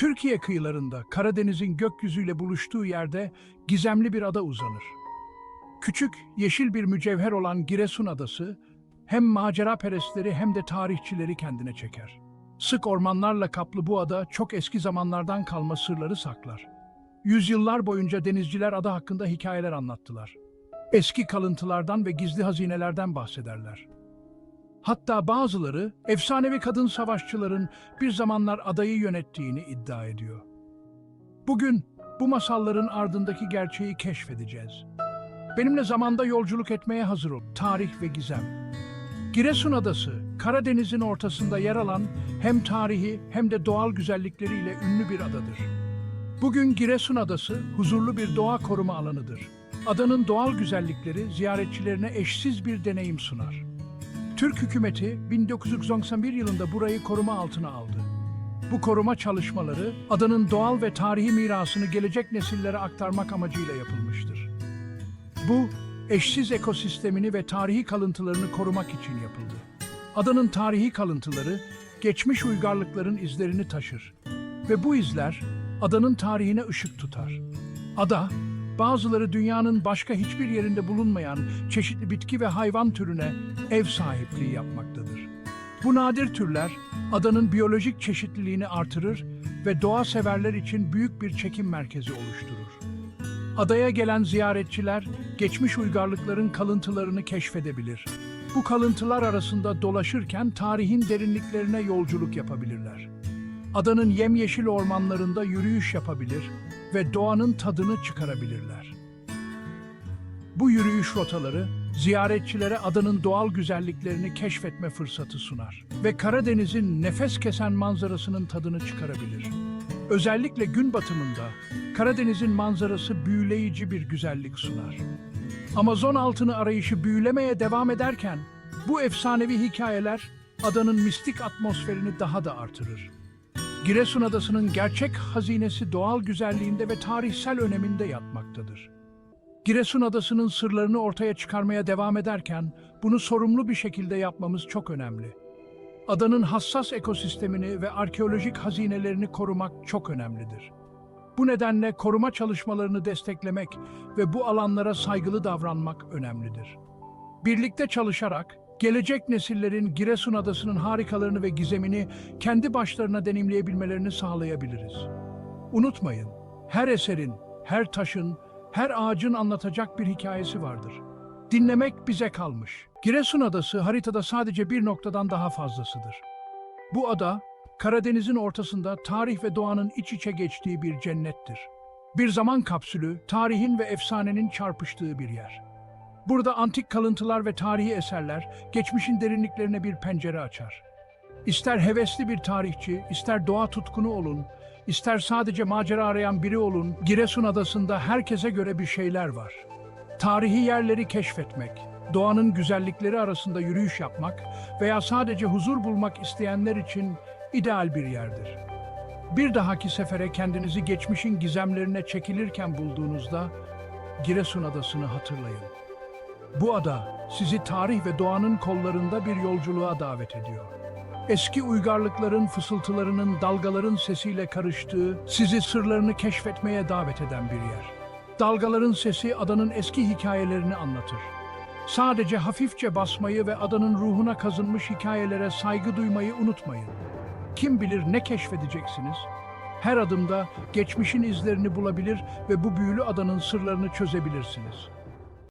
Türkiye kıyılarında Karadeniz'in gökyüzüyle buluştuğu yerde gizemli bir ada uzanır. Küçük, yeşil bir mücevher olan Giresun Adası hem macera perestleri hem de tarihçileri kendine çeker. Sık ormanlarla kaplı bu ada çok eski zamanlardan kalma sırları saklar. Yüzyıllar boyunca denizciler ada hakkında hikayeler anlattılar. Eski kalıntılardan ve gizli hazinelerden bahsederler. Hatta bazıları efsanevi kadın savaşçıların bir zamanlar adayı yönettiğini iddia ediyor. Bugün bu masalların ardındaki gerçeği keşfedeceğiz. Benimle zamanda yolculuk etmeye hazır ol. Tarih ve gizem. Giresun Adası, Karadeniz'in ortasında yer alan hem tarihi hem de doğal güzellikleriyle ünlü bir adadır. Bugün Giresun Adası huzurlu bir doğa koruma alanıdır. Adanın doğal güzellikleri ziyaretçilerine eşsiz bir deneyim sunar. Türk hükümeti 1991 yılında burayı koruma altına aldı. Bu koruma çalışmaları adanın doğal ve tarihi mirasını gelecek nesillere aktarmak amacıyla yapılmıştır. Bu, eşsiz ekosistemini ve tarihi kalıntılarını korumak için yapıldı. Adanın tarihi kalıntıları, geçmiş uygarlıkların izlerini taşır. Ve bu izler, adanın tarihine ışık tutar. Ada, bazıları dünyanın başka hiçbir yerinde bulunmayan çeşitli bitki ve hayvan türüne ev sahipliği yapmaktadır. Bu nadir türler, adanın biyolojik çeşitliliğini artırır ve doğa severler için büyük bir çekim merkezi oluşturur. Adaya gelen ziyaretçiler geçmiş uygarlıkların kalıntılarını keşfedebilir. Bu kalıntılar arasında dolaşırken tarihin derinliklerine yolculuk yapabilirler. Adanın yemyeşil ormanlarında yürüyüş yapabilir ve doğanın tadını çıkarabilirler. Bu yürüyüş rotaları ziyaretçilere adanın doğal güzelliklerini keşfetme fırsatı sunar ve Karadeniz'in nefes kesen manzarasının tadını çıkarabilir. Özellikle gün batımında Karadeniz'in manzarası büyüleyici bir güzellik sunar. Amazon altını arayışı büyülemeye devam ederken bu efsanevi hikayeler adanın mistik atmosferini daha da artırır. Giresun Adası'nın gerçek hazinesi doğal güzelliğinde ve tarihsel öneminde yatmaktadır. Giresun Adası'nın sırlarını ortaya çıkarmaya devam ederken bunu sorumlu bir şekilde yapmamız çok önemli. Adanın hassas ekosistemini ve arkeolojik hazinelerini korumak çok önemlidir. Bu nedenle koruma çalışmalarını desteklemek ve bu alanlara saygılı davranmak önemlidir. Birlikte çalışarak gelecek nesillerin Giresun Adası'nın harikalarını ve gizemini kendi başlarına deneyimleyebilmelerini sağlayabiliriz. Unutmayın, her eserin, her taşın, her ağacın anlatacak bir hikayesi vardır. Dinlemek bize kalmış. Giresun Adası haritada sadece bir noktadan daha fazlasıdır. Bu ada, Karadeniz'in ortasında tarih ve doğanın iç içe geçtiği bir cennettir. Bir zaman kapsülü, tarihin ve efsanenin çarpıştığı bir yer. Burada antik kalıntılar ve tarihi eserler geçmişin derinliklerine bir pencere açar. İster hevesli bir tarihçi, ister doğa tutkunu olun, ister sadece macera arayan biri olun, Giresun Adası'nda herkese göre bir şeyler var. Tarihi yerleri keşfetmek, doğanın güzellikleri arasında yürüyüş yapmak veya sadece huzur bulmak isteyenler için ideal bir yerdir. Bir dahaki sefere kendinizi geçmişin gizemlerine çekilirken bulduğunuzda Giresun Adası'nı hatırlayın. Bu ada sizi tarih ve doğanın kollarında bir yolculuğa davet ediyor. Eski uygarlıkların fısıltılarının dalgaların sesiyle karıştığı, sizi sırlarını keşfetmeye davet eden bir yer. Dalgaların sesi adanın eski hikayelerini anlatır. Sadece hafifçe basmayı ve adanın ruhuna kazınmış hikayelere saygı duymayı unutmayın. Kim bilir ne keşfedeceksiniz? Her adımda geçmişin izlerini bulabilir ve bu büyülü adanın sırlarını çözebilirsiniz.